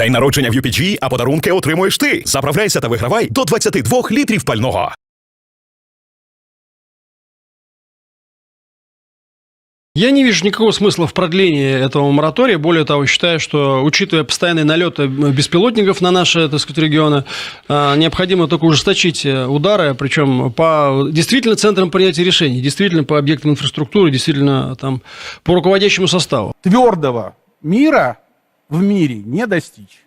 День народження в UPG, а подарунки отримуєш ти. Заправляйся та вигравай до 22 літрів пального. Я не вижу никакого смысла в продлении этого моратория. Более того, считаю, что, учитывая постоянные налеты беспилотников на наши, так сказать, регионы, а, необходимо только ужесточить э, удары, причем по действительно центрам принятия решений, действительно по объектам инфраструктуры, действительно там по руководящему составу. твердого мира в мире не достичь.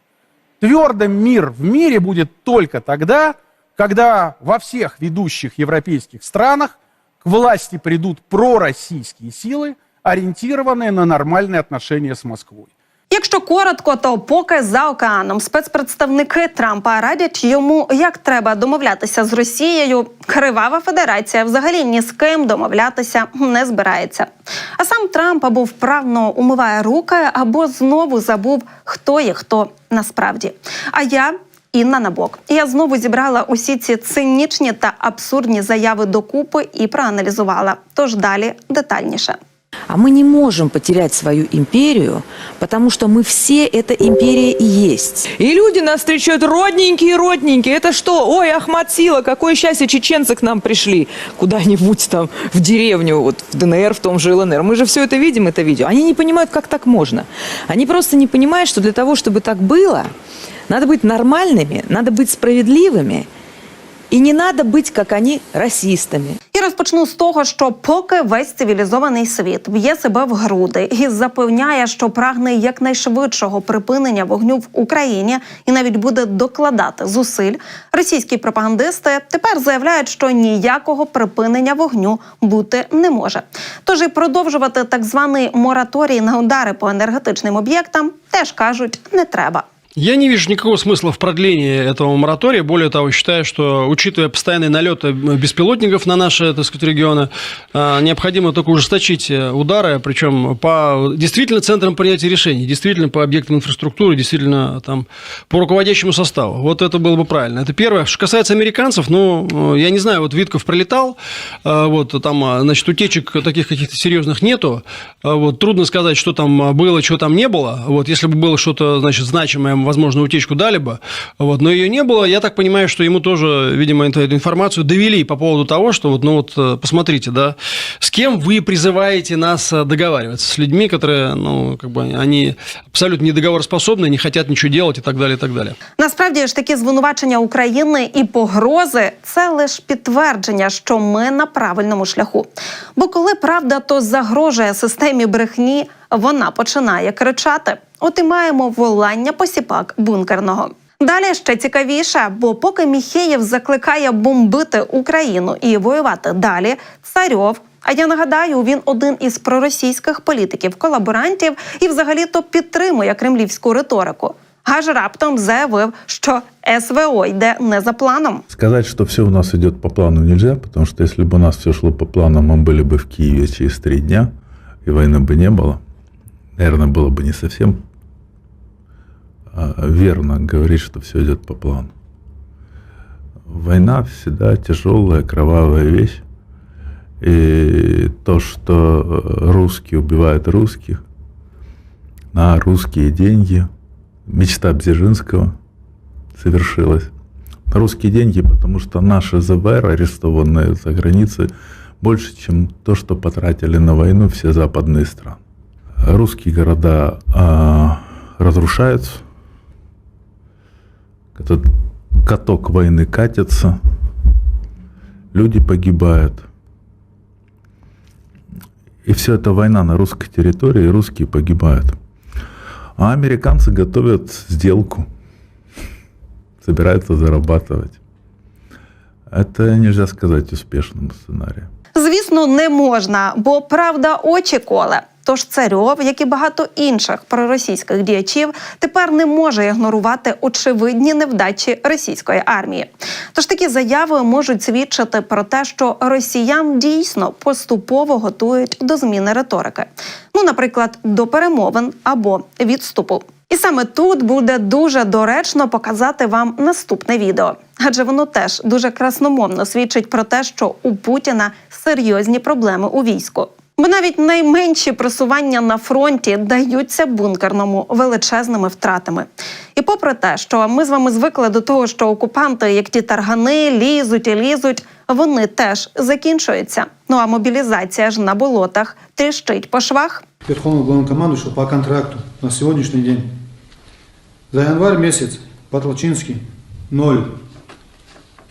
Твердым мир в мире будет только тогда, когда во всех ведущих европейских странах к власти придут пророссийские силы, ориентированные на нормальные отношения с Москвой. Якщо коротко, то поки за океаном спецпредставники Трампа радять йому, як треба домовлятися з Росією, кривава федерація взагалі ні з ким домовлятися не збирається. А сам Трамп або вправно умиває руки, або знову забув, хто є хто насправді. А я. Інна Набок. Я знову зібрала усі ці цинічні та абсурдні заяви докупи і проаналізувала. Тож далі детальніше. А мы не можем потерять свою империю, потому что мы все эта империя и есть. И люди нас встречают родненькие, родненькие. Это что? Ой, Ахмат Сила, какое счастье, чеченцы к нам пришли. Куда-нибудь там в деревню, вот в ДНР, в том же ЛНР. Мы же все это видим, это видео. Они не понимают, как так можно. Они просто не понимают, что для того, чтобы так было, надо быть нормальными, надо быть справедливыми. И не надо быть, как они, расистами. Розпочну з того, що поки весь цивілізований світ б'є себе в груди і запевняє, що прагне якнайшвидшого припинення вогню в Україні і навіть буде докладати зусиль, російські пропагандисти тепер заявляють, що ніякого припинення вогню бути не може. Тож і продовжувати так званий мораторій на удари по енергетичним об'єктам теж кажуть не треба. Я не вижу никакого смысла в продлении этого моратория. Более того, считаю, что, учитывая постоянные налеты беспилотников на наши, так сказать, регионы, а, необходимо только ужесточить э, удары, причем по действительно центрам принятия решений, действительно по объектам инфраструктуры, действительно там по руководящему составу. Вот это было бы правильно. Это первое. Что касается американцев, ну, э, я не знаю, вот Витков пролетал, э, вот там, а, значит, утечек таких каких-то серьезных нету. Вот трудно сказать, что там было, чего там не было. Вот если бы было что-то, значит, значимое, возможно, утечку дали бы. Вот, но ее не было. Я так понимаю, что ему тоже, видимо, эту, эту информацию довели по поводу того, что вот, ну вот, э, посмотрите, да, с кем вы призываете нас э, договариваться? С людьми, которые, ну, как бы, они абсолютно недоговороспособны, не хотят ничего делать и так далее, и так далее. Насправді ж такі звинувачення України і погрози це лише підтвердження, що ми на правильному шляху. Бо коли правда то загрожує системі брехні, вона починає кричати. От і маємо волання посіпак бункерного. Далі ще цікавіше, бо поки Міхеєв закликає бомбити Україну і воювати далі, царьов. А я нагадаю, він один із проросійських політиків-колаборантів і взагалі-то підтримує кремлівську риторику. Аж раптом заявив, що СВО йде не за планом. Сказать, что все у нас идет по плану нельзя, потому что если бы у нас все шло по плану, мы были бы в Киеве через три дня, и войны бы не было. Наверное, было бы не совсем а, верно говорить, что все идет по плану. Война всегда тяжелая, кровавая вещь. И то, что э, русские убивают русских на русские деньги, мечта Бзержинского совершилась. На русские деньги, потому что наши ЗВР, арестованные за границей, больше, чем то, что потратили на войну все западные страны. Русские города а, разрушаются, этот каток войны катится, люди погибают. И все это война на русской территории, и русские погибают. А американцы готовят сделку, собираются зарабатывать. Это нельзя сказать успешным сценарием. Звісно, не можна, бо правда очі коле. Тож царьов, як і багато інших проросійських діячів, тепер не може ігнорувати очевидні невдачі російської армії. Тож такі заяви можуть свідчити про те, що росіян дійсно поступово готують до зміни риторики. Ну, наприклад, до перемовин або відступу. І саме тут буде дуже доречно показати вам наступне відео, адже воно теж дуже красномовно свідчить про те, що у Путіна серйозні проблеми у війську. Бо навіть найменші просування на фронті даються бункерному величезними втратами. І попри те, що ми з вами звикли до того, що окупанти, як ті таргани, лізуть і лізуть, вони теж закінчуються. Ну а мобілізація ж на болотах тріщить по швах. Верховного Главнокомандующего по контракту на сегодняшний день. За январь месяц Патлачинский – 0,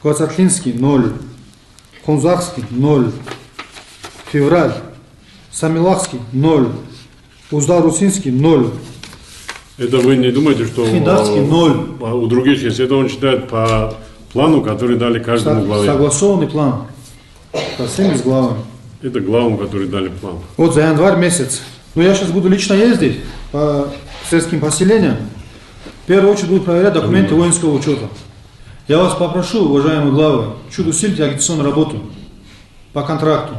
Квацатлинский – 0, Хунзахский – 0, Февраль, Самилахский – 0, Уздар-Русинский – 0, Это вы не думаете, что Хиндавский э, 0. а у других есть? Это он считает по плану, который дали каждому Со- главе. согласованный план по всеми с главами. Это главам, которые дали план. Вот за январь месяц. Ну, я сейчас буду лично ездить по сельским поселениям. В первую очередь буду проверять документы воинского учета. Я вас попрошу, уважаемые главы, чуть усилите агитационную работу по контракту.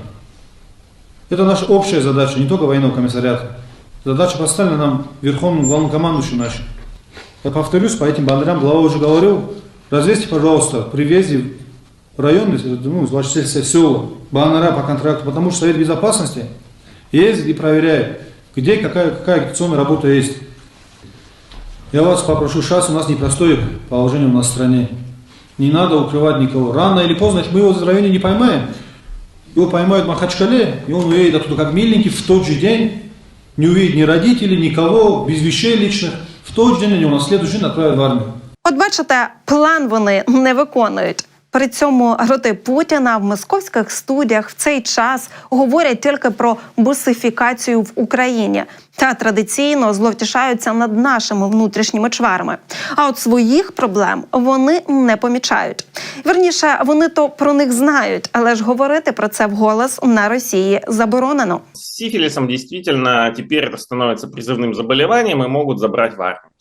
Это наша общая задача, не только военного комиссариата. Задача поставлена нам верховным главнокомандующим нашим. Я повторюсь, по этим бандарям глава уже говорил, развесьте, пожалуйста, при въезде в районы, ну, сельские села, баннера по контракту, потому что Совет Безопасности ездит и проверяет, где какая, какая агитационная работа есть. Я вас попрошу, сейчас у нас непростое положение у нас в стране. Не надо укрывать никого. Рано или поздно, мы его в районе не поймаем, его поймают в Махачкале, и он уедет оттуда как миленький в тот же день, не увидит ни родителей, никого, без вещей личных. В тот же день они его на следующий день отправят в армию. От бачите, план вони не виконують. При цьому роти Путіна в московських студіях в цей час говорять тільки про бусифікацію в Україні та традиційно зловтішаються над нашими внутрішніми чварами. А от своїх проблем вони не помічають. Верніше, вони то про них знають, але ж говорити про це вголос на Росії заборонено. С сифилисом действительно теперь это становится призывным заболеванием и могут забрать в армию.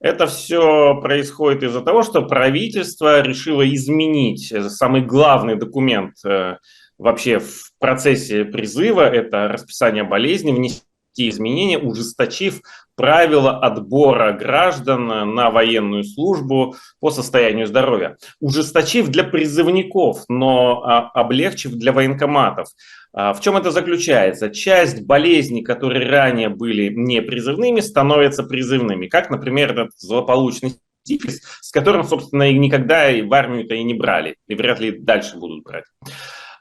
Это все происходит из-за того, что правительство решило изменить э, самый главный документ э, вообще в процессе призыва, это расписание болезни, внести изменения, ужесточив правила отбора граждан на военную службу по состоянию здоровья. Ужесточив для призывников, но а, облегчив для военкоматов. А, В чем это заключается? Часть болезней, которые ранее были непризывными, становятся призывными, как, например, этот злополучный сифилис, с которым, собственно, и никогда и в армию-то и не брали, и вряд ли дальше будут брать.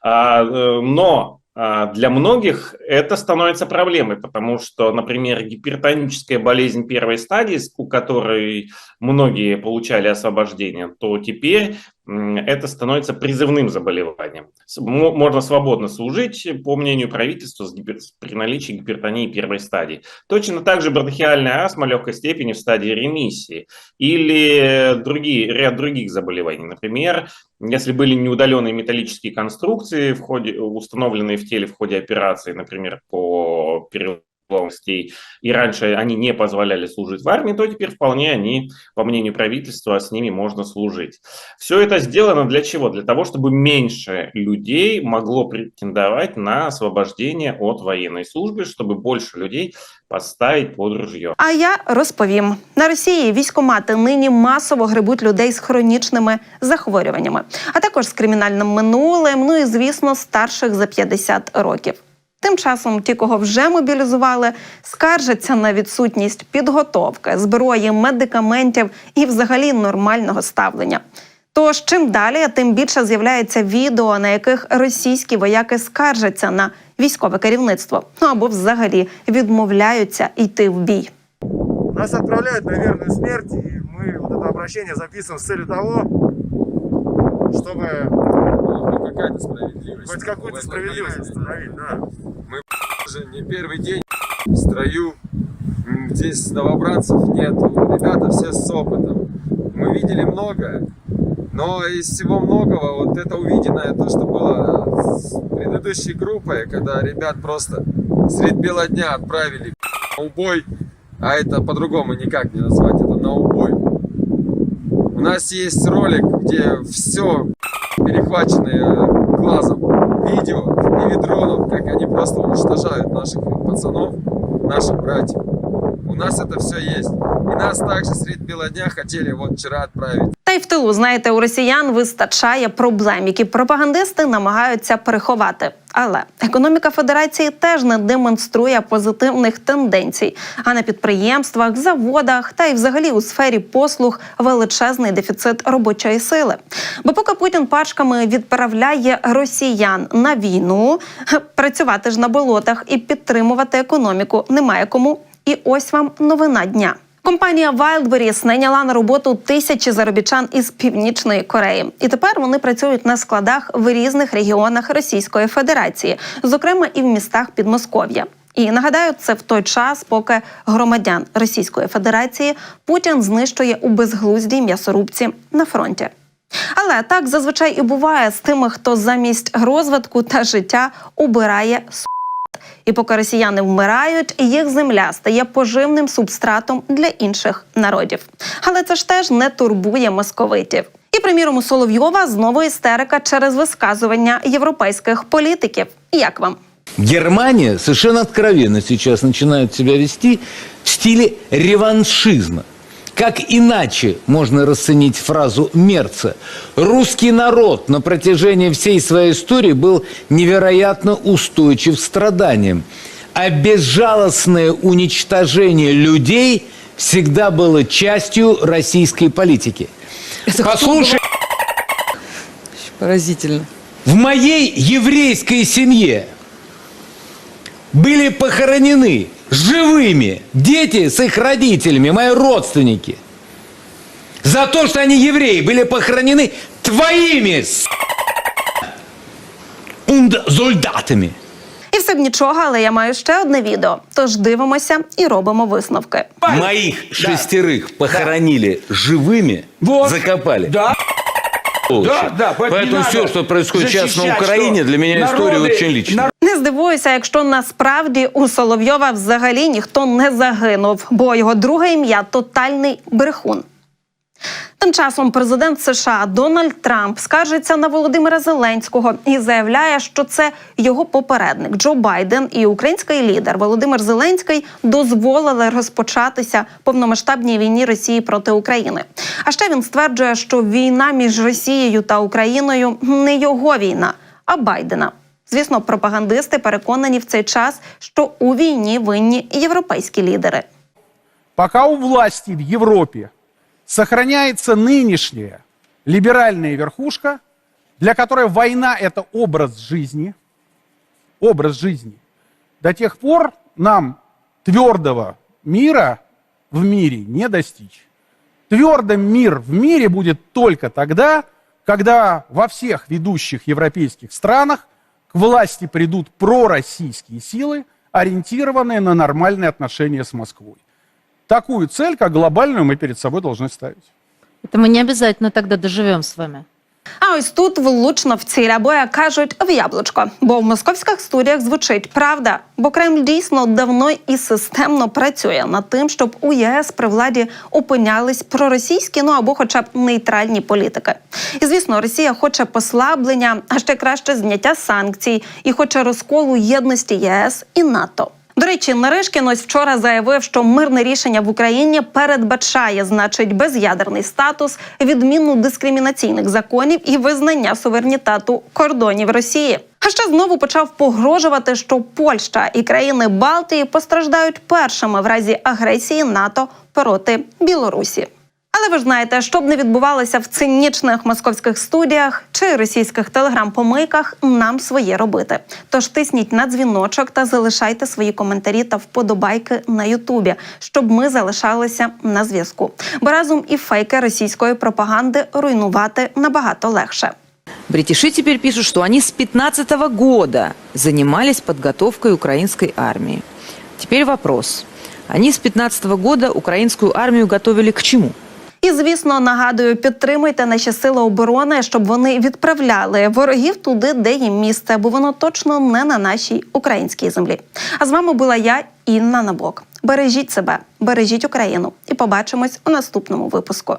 А, э, Но для многих это становится проблемой, потому что, например, гипертоническая болезнь первой стадии, у которой многие получали освобождение, то теперь это становится призывным заболеванием. Можно свободно служить, по мнению правительства, при наличии гипертонии первой стадии. Точно так же бронхиальная астма легкой степени в стадии ремиссии или другие, ряд других заболеваний. Например, если были неудаленные металлические конструкции, в ходе, установленные в теле в ходе операции, например, по перелому костей, и раньше они не позволяли служить в армии, то теперь вполне они, по мнению правительства, с ними можно служить. Все это сделано для чего? Для того, чтобы меньше людей могло претендовать на освобождение от военной службы, чтобы больше людей поставить под ружье. А я розповім на Росії військомати нині масово грибуть людей з хронічними захворюваннями, а також з кримінальним минулим. Ну і звісно, старших за 50 років. Тим часом ті, кого вже мобілізували, скаржаться на відсутність підготовки, зброї, медикаментів і взагалі нормального ставлення. Тож чим далі, тим більше з'являється відео, на яких російські вояки скаржаться на військове керівництво, ну або взагалі відмовляються йти в бій. Нас отправляют на верную смерть, и мы вот это обращение записываем с целью того, чтобы какая-то справедливость. хоть какую-то справедливость установить, Да. Уже не первый день в строю. Здесь новобранцев нету. Ребята все с опытом. Мы видели многое. Но из всего многого, вот это увиденное, то, что было с предыдущей группой, когда ребят просто средь бела дня отправили на убой, а это по-другому никак не назвать, это на убой. У нас есть ролик, где все перехваченное глазом видео дронов, как они просто уничтожают наших пацанов, наших братьев. У нас это все есть. И нас также средь бела дня хотели вот вчера отправить. Та й в тилу, знаєте, у росіян вистачає проблем, які пропагандисти намагаються переховати. Але економіка Федерації теж не демонструє позитивних тенденцій. А на підприємствах, заводах та й взагалі у сфері послуг величезний дефіцит робочої сили. Бо поки Путін пачками відправляє росіян на війну, працювати ж на болотах і підтримувати економіку немає кому. І ось вам новина дня. Компанія Wildberries найняла на роботу тисячі заробітчан із північної Кореї, і тепер вони працюють на складах в різних регіонах Російської Федерації, зокрема і в містах Підмосков'я. І нагадаю, це в той час, поки громадян Російської Федерації Путін знищує у безглуздій м'ясорубці на фронті. Але так зазвичай і буває з тими, хто замість розвитку та життя убирає с***. І поки росіяни вмирають, їх земля стає поживним субстратом для інших народів. Але це ж теж не турбує московитів. І, приміром, у Соловйова знову істерика через висказування європейських політиків. Як вам? Германия совершенно откровенно сейчас начинает себя вести в стиле реваншизма. Как иначе можно расценить фразу Мерца? Русский народ на протяжении всей своей истории был невероятно устойчив страданиям. А безжалостное уничтожение людей всегда было частью российской политики. Послушай, Поразительно. в моей еврейской семье были похоронены живыми дети с их родителями, мои родственники. За то, что они евреи, были похоронены твоими с***, унд- солдатами. І все б нічого, але я маю ще одне відео. Тож дивимося і робимо висновки. Моих шестерых похоронили живыми, закопали. Да. Да, да, поэтому не Поэтому надо все, что происходит сейчас на защищать, Украине, что для меня история народы- очень личная. Здивуюся, якщо насправді у Соловйова взагалі ніхто не загинув, бо його друге ім'я тотальний брехун. Тим часом президент США Дональд Трамп скаржиться на Володимира Зеленського і заявляє, що це його попередник Джо Байден і український лідер Володимир Зеленський дозволили розпочатися повномасштабній війні Росії проти України. А ще він стверджує, що війна між Росією та Україною не його війна, а Байдена. Звісно, пропагандисти переконані в цей час, що у війні винні європейські лідери. Пока у власти в Европе сохраняется нынешняя либеральная верхушка, для которой война – это образ жизни, образ жизни, до тех пор нам твердого мира в мире не достичь. Твердым мир в мире будет только тогда, когда во всех ведущих европейских странах к власти придут пророссийские силы, ориентированные на нормальные отношения с Москвой. Такую цель, как глобальную, мы перед собой должны ставить. Это мы не обязательно тогда доживем с вами. А ось тут влучно в ціль, або як кажуть, в яблучко. Бо в московських студіях звучить правда. Бо Кремль дійсно давно і системно працює над тим, щоб у ЄС при владі опинялись проросійські, ну або хоча б нейтральні політики. І звісно, Росія хоче послаблення, а ще краще зняття санкцій і хоче розколу єдності ЄС і НАТО. До речі, Наришкін ось вчора заявив, що мирне рішення в Україні передбачає, значить, без'ядерний статус, відміну дискримінаційних законів і визнання суверенітету кордонів Росії. А ще знову почав погрожувати, що Польща і країни Балтії постраждають першими в разі агресії НАТО проти Білорусі. Але ви ж знаєте, що б не відбувалося в цинічних московських студіях чи російських телеграм-помийках, нам своє робити. Тож тисніть на дзвіночок та залишайте свої коментарі та вподобайки на Ютубі, щоб ми залишалися на зв'язку. Бо разом і фейки російської пропаганди руйнувати набагато легше. Бретиши теперь пишут, что они с 15 года занимались подготовкой украинской армии. Теперь вопрос. Они с 15 года украинскую армию готовили к чему? І звісно, нагадую, підтримуйте наші сили оборони, щоб вони відправляли ворогів туди, де їм місце, бо воно точно не на нашій українській землі. А з вами була я, Інна Набок. Бережіть себе, бережіть Україну, і побачимось у наступному випуску.